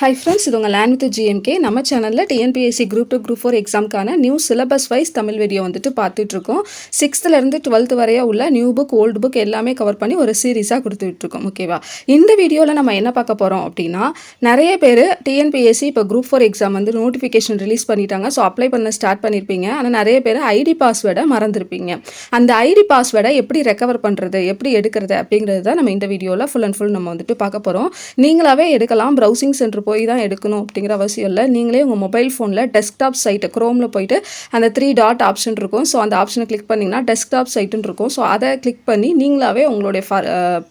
Hi friends இது உங்கள் land with GMK நம்ம சேனலில் TNPSC group two group four எக்ஸாம்க்கான new syllabus wise Tamil video வந்துட்டு பார்த்துட்ருக்கோம் சிக்ஸ்த்துலேருந்து டுவெல்த் வரைய உள்ள நியூ புக் ஓல்டு புக் எல்லாமே கவர் பண்ணி ஒரு சீரீஸாக கொடுத்துட்ருக்கோம் ஓகேவா இந்த வீடியோவில் நம்ம என்ன பார்க்க போகிறோம் அப்படின்னா நிறைய பேர் டிஎன்பிஎஸ்சி இப்போ குரூப் ஃபோர் எக்ஸாம் வந்து நோட்டிஃபிகேஷன் ரிலீஸ் பண்ணிட்டாங்க. ஸோ அப்ளை பண்ண ஸ்டார்ட் பண்ணியிருப்பீங்க ஆனால் நிறைய பேர் ஐடி பாஸ்வேர்டை மறந்துருப்பீங்க. அந்த ஐடி பாஸ்வேர்டை எப்படி ரெக்கவர் பண்ணுறது எப்படி எடுக்கிறது அப்படிங்கிறது தான் நம்ம இந்த வீடியோவில் ஃபுல் அண்ட் ஃபுல் நம்ம வந்துட்டு பார்க்க போகிறோம் நீங்களாவே எடுக்கலாம். ப்ரௌசிங் சென்டர் போய் தான் எடுக்கணும் அப்படிங்கிற அவசியம் இல்லை. நீங்களே உங்கள் மொபைல் ஃபோனில் டெஸ்க்டாப் சைட்டு க்ரோமில் போயிட்டு அந்த த்ரீ டாட் ஆப்ஷன் இருக்கும். ஸோ அந்த ஆப்ஷனை கிளிக் பண்ணிங்கன்னா டெஸ்க்டாப் சைட்டுன்னு இருக்கும். ஸோ அதை கிளிக் பண்ணி நீங்களாவே உங்களுடைய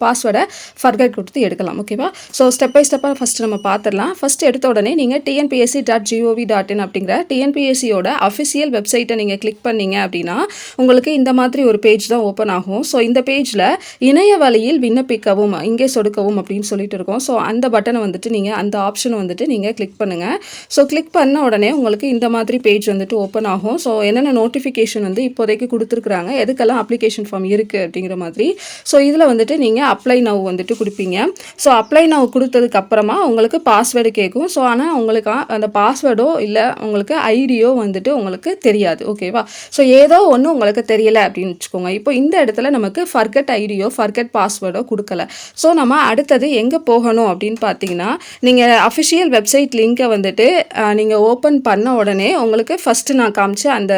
பாஸ்வேர்டை ஃபர்கட் கொடுத்து எடுக்கலாம். ஓகேவா ஸோ ஸ்டெப் பை ஸ்டெப்பாக ஃபஸ்ட்டு நம்ம பார்த்துடலாம் ஃபஸ்ட் எடுத்த உடனே நீங்கள் TNPSC dot GOV dot in அப்படிங்கிற டிஎன்பிஎஸ்சியோட அஃபிஷியல் வெப்சைட்டை நீங்கள் கிளிக் பண்ணீங்க அப்படின்னா உங்களுக்கு இந்த மாதிரி ஒரு பேஜ் தான் ஓப்பன் ஆகும். ஸோ இந்த பேஜில் இணைய வழியில் விண்ணப்பிக்கவும் இங்கே சொடுக்கவும் அப்படின்னு சொல்லிட்டு இருக்கோம். ஸோ அந்த பட்டனை வந்துட்டு நீங்கள் அந்த ஆப்ஷன் வந்துட்டு நீங்கள் கிளிக் பண்ணுங்கள் ஸோ கிளிக் பண்ண உடனே உங்களுக்கு இந்த மாதிரி பேஜ் வந்துட்டு ஓப்பன் ஆகும். ஸோ என்னென்ன நோட்டிஃபிகேஷன் வந்து இப்போதைக்கு கொடுத்துருக்குறாங்க எதுக்கெல்லாம் அப்ளிகேஷன் ஃபார்ம் இருக்குது அப்படிங்கிற மாதிரி. ஸோ இதில் வந்துட்டு நீங்கள் அப்ளை நவ் வந்துட்டு கொடுப்பீங்க. ஸோ அப்ளை நவ் கொடுத்ததுக்கு அப்புறமா உங்களுக்கு பாஸ்வேர்டு கேட்கும். ஸோ ஆனால் உங்களுக்கு அந்த பாஸ்வேர்டோ இல்லை உங்களுக்கு ஐடியோ வந்துட்டு உங்களுக்கு தெரியாது. ஓகேவா ஸோ ஏதோ ஒன்று உங்களுக்கு தெரியலை அப்படின்னு வச்சுக்கோங்க. இப்போ இந்த இடத்துல நமக்கு ஃபர்கட் ஐடியோ ஃபர்கட் பாஸ்வேர்டோ கொடுக்கல. ஸோ நம்ம அடுத்தது எங்கே போகணும் அப்படின்னு பார்த்தீங்கன்னா நீங்கள் அஃபிஷியல் வெப்சைட் லிங்க்கை வந்துட்டு நீங்கள் ஓப்பன் பண்ண உடனே உங்களுக்கு ஃபஸ்ட்டு நான் காமிச்ச அந்த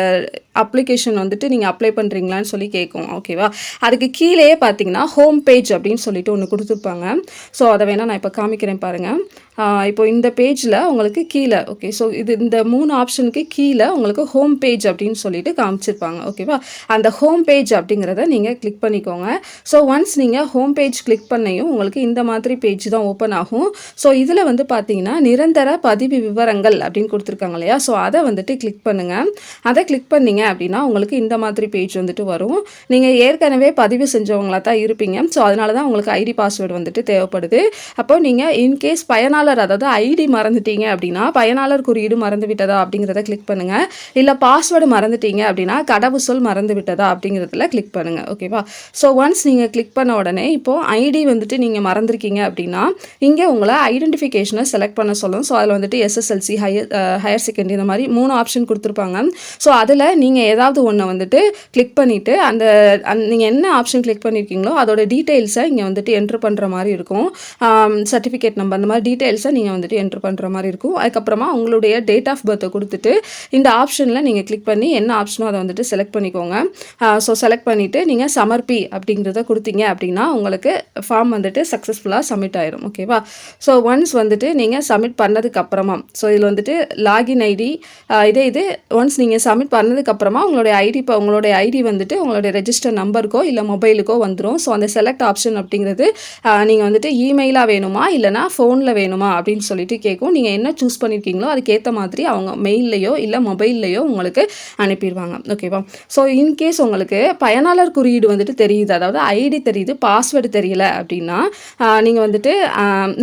அப்ளிகேஷன் வந்துட்டு நீங்கள் அப்ளை பண்ணுறீங்களான்னு சொல்லி கேட்கும் ஓகேவா அதுக்கு கீழேயே பார்த்தீங்கன்னா ஹோம் பேஜ் அப்படின்னு சொல்லிட்டு ஒன்று கொடுத்துருப்பாங்க. ஸோ அதை வேணால் நான் இப்போ காமிக்கிறேன் பாருங்கள் இப்போ இந்த பேஜில் உங்களுக்கு கீழே ஓகே ஸோ இது இந்த மூணு ஆப்ஷனுக்கு கீழே உங்களுக்கு ஹோம் பேஜ் அப்படின்னு சொல்லிட்டு காமிச்சிருப்பாங்க ஓகேவா அந்த ஹோம் பேஜ் அப்படிங்கிறத நீங்கள் கிளிக் பண்ணிக்கோங்க. ஸோ ஒன்ஸ் நீங்கள் ஹோம் பேஜ் கிளிக் பண்ணையும் உங்களுக்கு இந்த மாதிரி பேஜ் தான் ஓப்பன் ஆகும். ஸோ இதில் வந்து பார்த்தீங்கன்னா நிரந்தர பதிவு விவரங்கள் அப்படின்னு கொடுத்துருக்காங்க இல்லையா? ஸோ அதை வந்துட்டு கிளிக் பண்ணுங்கள் அதை கிளிக் பண்ணிங்க அப்படின்னா உங்களுக்கு இந்த மாதிரி பேஜ் வந்துட்டு வரும். நீங்கள் ஏற்கனவே பதிவு செஞ்சவங்களா தான் இருப்பீங்க. ஸோ அதனால தான் உங்களுக்கு ஐடி பாஸ்வேர்டு வந்துட்டு தேவைப்படுது. அப்போ நீங்கள் இன்கேஸ் பயனாளர் அதாவது ஐடி மறந்துட்டீங்க அப்படின்னா பயனாளர் குறியீடு மறந்து விட்டதா அப்படிங்கிறத கிளிக் பண்ணுங்கள் இல்லை பாஸ்வேர்டு மறந்துட்டீங்க அப்படின்னா கடவு சொல் மறந்து விட்டதா அப்படிங்கிறதுல கிளிக் பண்ணுங்கள் ஓகேவா ஸோ ஒன்ஸ் நீங்கள் கிளிக் பண்ண உடனே இப்போது ஐடி வந்துட்டு நீங்கள் மறந்துருக்கீங்க அப்படின்னா இங்கே உங்களை ஐடென்டிஃபிகேஷனை செலக்ட் பண்ண சொல்லும். ஸோ அதில் வந்துட்டு எஸ்எஸ்எல்சி ஹையர் ஹையர் செகண்டரி இந்த மாதிரி மூணு ஆப்ஷன் கொடுத்துருப்பாங்க. ஸோ அதில் நீங்கள் நீங்கள் ஏதாவது ஒன்று வந்துட்டு கிளிக் பண்ணிவிட்டு அந்த அந் நீங்கள் என்ன ஆப்ஷன் கிளிக் பண்ணியிருக்கீங்களோ அதோட டீட்டெயில்ஸை இங்கே வந்துட்டு என்ட்ரு பண்ணுற மாதிரி இருக்கும். சர்டிஃபிகேட் நம்பர் அந்த மாதிரி டீட்டெயில்ஸை நீங்கள் வந்துட்டு என்ட்ரு பண்ணுற மாதிரி இருக்கும். அதுக்கப்புறமா உங்களுடைய டேட் ஆஃப் பர்த்தை கொடுத்துட்டு இந்த ஆப்ஷனில் நீங்கள் கிளிக் பண்ணி என்ன ஆப்ஷனோ அதை வந்துட்டு செலக்ட் பண்ணிக்கோங்க. ஸோ செலக்ட் பண்ணிவிட்டு நீங்கள் சமர்ப்பி அப்படிங்கிறத கொடுத்தீங்க அப்படின்னா உங்களுக்கு ஃபார்ம் வந்துட்டு சக்ஸஸ்ஃபுல்லாக சப்மிட் ஆயிரும். ஓகேவா ஸோ ஒன்ஸ் வந்துட்டு நீங்கள் சப்மிட் பண்ணதுக்கப்புறமா ஸோ இதில் வந்துட்டு லாகின் ஐடி இதே இது ஒன்ஸ் நீங்கள் சப்மிட் பண்ணதுக்கப்புறம் அப்புறமா உங்களுடைய ஐடி இப்போ உங்களுடைய ஐடி வந்துட்டு உங்களுடைய ரெஜிஸ்டர் நம்பருக்கோ இல்லை மொபைலுக்கோ வந்துடும் ஸோ அந்த செலக்ட் ஆப்ஷன் அப்படிங்கிறது நீங்கள் வந்துட்டு இமெயிலாக வேணுமா? இல்லைனா ஃபோனில் வேணுமா? அப்படின்னு சொல்லிட்டு கேட்கும் நீங்கள் என்ன சூஸ் பண்ணியிருக்கீங்களோ அதுக்கேற்ற மாதிரி அவங்க மெயில்லையோ இல்லை மொபைல்லையோ உங்களுக்கு அனுப்பிடுவாங்க. ஓகேவா ஸோ இன்கேஸ் உங்களுக்கு பயனாளர் குறியீடு வந்துட்டு தெரியுது அதாவது ஐடி தெரியுது பாஸ்வேர்டு தெரியல அப்படின்னா நீங்கள் வந்துட்டு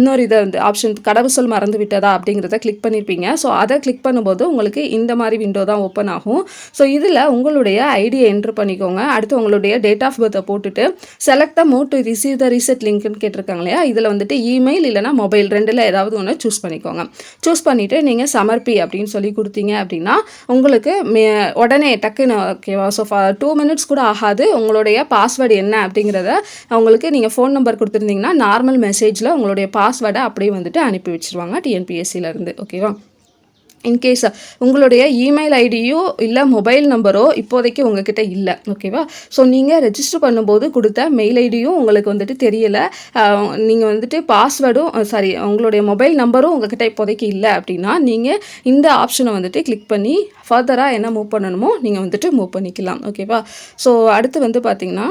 இன்னொரு இதை வந்து ஆப்ஷன் கடவுசொல் மறந்து விட்டதா அப்படிங்கிறத கிளிக் பண்ணியிருப்பீங்க ஸோ அதை கிளிக் பண்ணும்போது உங்களுக்கு இந்த மாதிரி விண்டோ தான் ஓப்பன் ஆகும். ஸோ இதில் உங்களுடைய ஐடியை என்ட்ரு பண்ணிக்கோங்க. அடுத்து உங்களுடைய டேட் ஆஃப் பர்த்தை போட்டுட்டு select the mode to receive the reset லிங்க்னு கேட்டிருக்காங்க இல்லையா? இதில் வந்துட்டு இமெயில் இல்லைனா மொபைல் ரெண்டில் ஏதாவது ஒன்று சூஸ் பண்ணிக்கோங்க. சூஸ் பண்ணிவிட்டு நீங்கள் சமர்ப்பி அப்படின்னு சொல்லி கொடுத்தீங்க அப்படின்னா உங்களுக்கு உடனே டக்குன்னு ஓகேவா ஸோ டூ மினிட்ஸ் கூட ஆகாது. உங்களுடைய பாஸ்வேர்டு என்ன அப்படிங்கிறத உங்களுக்கு நீங்கள் ஃபோன் நம்பர் கொடுத்துருந்தீங்கன்னா நார்மல் மெசேஜில் உங்களுடைய பாஸ்வேர்டை அப்படியே வந்துட்டு அனுப்பி வச்சுருவாங்க டிஎன்பிஎஸ்சிலேருந்து ஓகேவா இன்கேஸ் உங்களுடைய இமெயில் ஐடியோ இல்லை மொபைல் நம்பரோ இப்போதைக்கு உங்ககிட்ட இல்லை. ஓகேவா ஸோ நீங்கள் ரெஜிஸ்டர் பண்ணும்போது கொடுத்த மெயில் ஐடியும் உங்களுக்கு வந்துட்டு தெரியலை. நீங்கள் வந்துட்டு பாஸ்வேர்டும் சாரி உங்களுடைய மொபைல் நம்பரும் உங்ககிட்ட இப்போதைக்கு இல்லை அப்படின்னா நீங்கள் இந்த ஆப்ஷனை வந்துட்டு கிளிக் பண்ணி ஃபர்தராக என்ன மூவ் பண்ணணுமோ நீங்கள் வந்துட்டு மூவ் பண்ணிக்கலாம். ஓகேவா ஸோ அடுத்து வந்து பார்த்திங்கன்னா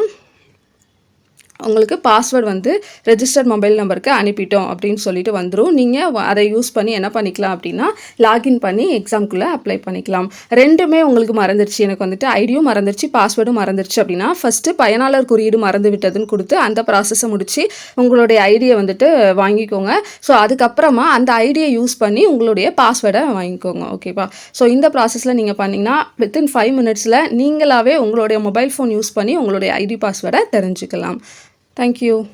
உங்களுக்கு பாஸ்வேர்டு வந்து ரெஜிஸ்டர்ட் மொபைல் நம்பருக்கு அனுப்பிட்டோம் அப்படின்னு சொல்லிட்டு வந்துடும் நீங்கள் அதை யூஸ் பண்ணி என்ன பண்ணிக்கலாம் அப்படின்னா லாகின் பண்ணி எக்ஸாம்குள்ளே அப்ளை பண்ணிக்கலாம். ரெண்டுமே உங்களுக்கு மறந்துருச்சு. எனக்கு வந்துட்டு ஐடியும் மறந்துருச்சு பாஸ்வேர்டும் மறந்துருச்சு அப்படின்னா ஃபஸ்ட்டு பயனாளர் குறியீடு மறந்து விட்டதுன்னு கொடுத்து அந்த ப்ராசஸை முடித்து உங்களுடைய ஐடியை வந்துட்டு வாங்கிக்கோங்க. ஸோ அதுக்கப்புறமா அந்த ஐடியை யூஸ் பண்ணி உங்களுடைய பாஸ்வேர்டை வாங்கிக்கோங்க. ஓகேவா ஸோ இந்த ப்ராசஸில் நீங்கள் பண்ணிங்கன்னா வித்தின் ஃபைவ் மினிட்ஸில் நீங்களாகவே உங்களுடைய மொபைல் ஃபோன் யூஸ் பண்ணி உங்களுடைய ஐடி பாஸ்வேர்டை தெரிஞ்சுக்கலாம். Thank you.